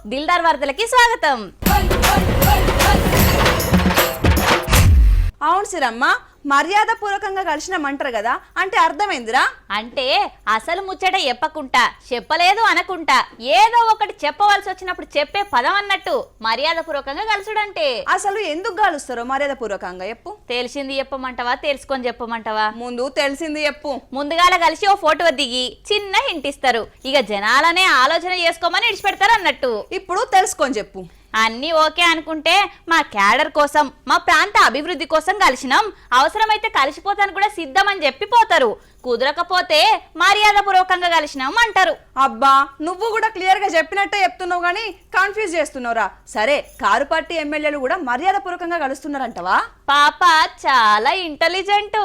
Star వార్తలకి స్వాగతం అవును సిరమ్మ మర్యాద పూర్వకంగా కలిసినామంటారు కదా? అంటే అర్థమైందిరా? అంటే అసలు ముచ్చట చెప్పకుంటా చెప్పలేదు అనకుంటా ఏదో ఒకటి చెప్పవలసి వచ్చినప్పుడు చెప్పే పదం అన్నట్టు మర్యాదపూర్వకంగా కలుసుడంటే. అసలు ఎందుకు కలుస్తారో మర్యాద పూర్వకంగా చెప్పు. తెలిసింది చెప్పమంటావా తెలుసుకొని చెప్పమంటావా? ముందు తెలిసింది చెప్పు. ముందుగాల కలిసి ఓ ఫోటో దిగి చిన్న హింట్ ఇస్తారు. ఇక జనాలనే ఆలోచన చేసుకోమని ఇడిచిపెడతారు అన్నట్టు. ఇప్పుడు తెలుసుకొని చెప్పు. అన్నీ ఓకే అనుకుంటే మా క్యాడర్ కోసం మా ప్రాంత అభివృద్ధి కోసం కలిసినాం. అవసరమైతే కలిసిపోతాను కూడా సిద్ధమని చెప్పి పోతారు. కుదరకపోతే మర్యాదపూర్వకంగా కలిసినాం అంటారు. అబ్బా నువ్వు కూడా క్లియర్గా చెప్పినట్టే చెప్తున్నావు కానీ కన్ఫ్యూజ్ చేస్తున్నావురా. సరే కారు పార్టీ ఎమ్మెల్యేలు కూడా మర్యాద పూర్వకంగా కలుస్తున్నారంటవా? పాప చాలా ఇంటెలిజెంట్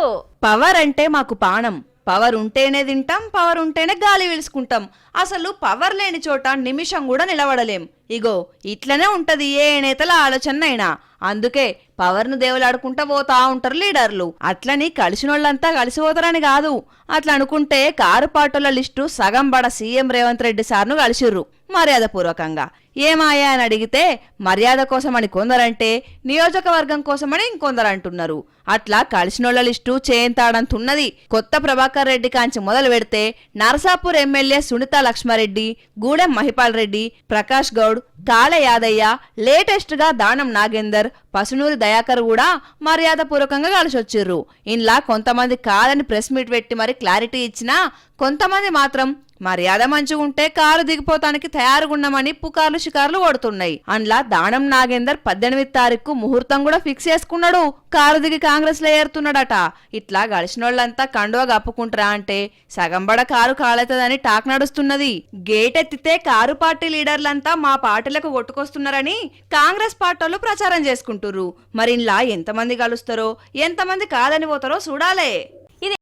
పవర్ అంటే మాకు పానం. పవర్ ఉంటేనే తింటాం పవర్ ఉంటేనే గాలి పీల్చుకుంటాం అసలు పవర్ లేని చోట నిమిషం కూడా నిలబడలేం. ఇగో ఇట్లనే ఉంటది ఏ నేతల ఆలోచనైనా అందుకే పవర్ను దేవులాడుకుంటా పోతా ఉంటారు లీడర్లు. అట్లని కలిసినోళ్ళంతా కలిసి పోతారని కాదు. అట్లా అనుకుంటే కారు పాటల లిస్టు సగం బడ సీఎం రేవంత్ రెడ్డి సార్ను కలిసిర్రు మర్యాదపూర్వకంగా. ఏమాయా అని అడిగితే మర్యాద కోసమని కొందరంటే నియోజకవర్గం కోసమని ఇంకొందరు అంటున్నారు అట్లా కలిసినోళ్ళ లిస్టు చేయంతాడంతున్నది. కొత్త ప్రభాకర్ రెడ్డి కాంచి మొదలు పెడితే నరసాపూర్ ఎమ్మెల్యే సునీత లక్ష్మారెడ్డి గూడెం మహిపాల్ రెడ్డి ప్రకాష్ గౌడ్ కాళ యాదయ్య లేటెస్ట్గా దానం నాగేందర్ పసునూరి దయాకర్ కూడా మర్యాద పూర్వకంగా కలిసొచ్చిర్రు. ఇలా కొంతమంది కాదని ప్రెస్ మీట్ పెట్టి మరి క్లారిటీ ఇచ్చినా కొంతమంది మాత్రం మర్యాద మంచిగుంటే కారు దిగిపోతానికి తయారుగున్నామని పుకార్లు షికార్లు కొడుతున్నాయి. అండ్లా దానం నాగేందర్ పద్దెనిమిది తారీఖు ముహూర్తం కూడా ఫిక్స్ చేసుకున్నాడు. కారు దిగి కాంగ్రెస్లో ఏరుతున్నాడట. ఇట్లా గడిచినోళ్ళంతా కండువ కప్పుకుంటారా అంటే సగంబడ కారు కాలేతదని టాక్ నడుస్తున్నది. గేట్ ఎత్తితే కారు పార్టీ లీడర్లంతా మా పార్టీలకు కొట్టుకొస్తున్నారని కాంగ్రెస్ పార్టీలు ప్రచారం చేసుకుంటుర్రు. మరి ఇంలా ఎంతమంది కలుస్తారో ఎంతమంది కాదని పోతారో చూడాలే.